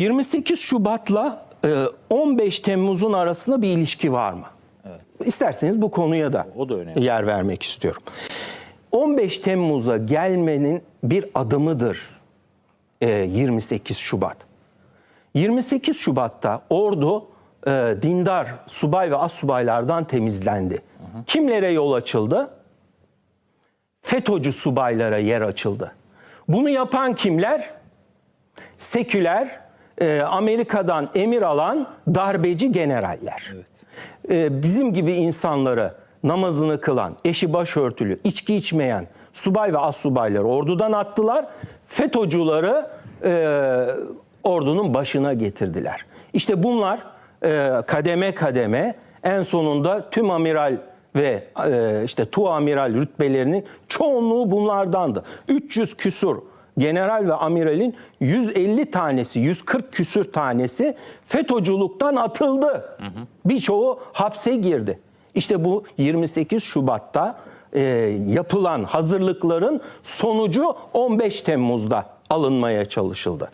28 Şubat'la e, 15 Temmuz'un arasında bir ilişki var mı? İsterseniz bu konuya da, O da önemli. yer vermek istiyorum. 15 Temmuz'a gelmenin bir adımıdır e, 28 Şubat. 28 Şubat'ta ordu e, dindar subay ve assubaylardan temizlendi. Kimlere yol açıldı? FETÖ'cü subaylara yer açıldı. Bunu yapan kimler? Seküler, e, Amerika'dan emir alan darbeci generaller. E, bizim gibi insanları namazını kılan, eşi başörtülü, içki içmeyen subay ve assubayları ordudan attılar. FETÖ'cüleri e, ordunun başına getirdiler. İşte bunlar e, kademe kademe en sonunda tüm amiral ve e, işte tu amiral rütbelerinin çoğunluğu bunlardandı. 300 küsur general ve amiralin 150 tanesi, 140 küsür tanesi FETÖ'cülükten atıldı. Birçoğu hapse girdi. İşte bu 28 Şubat'ta e, yapılan hazırlıkların sonucu 15 Temmuz'da alınmaya çalışıldı.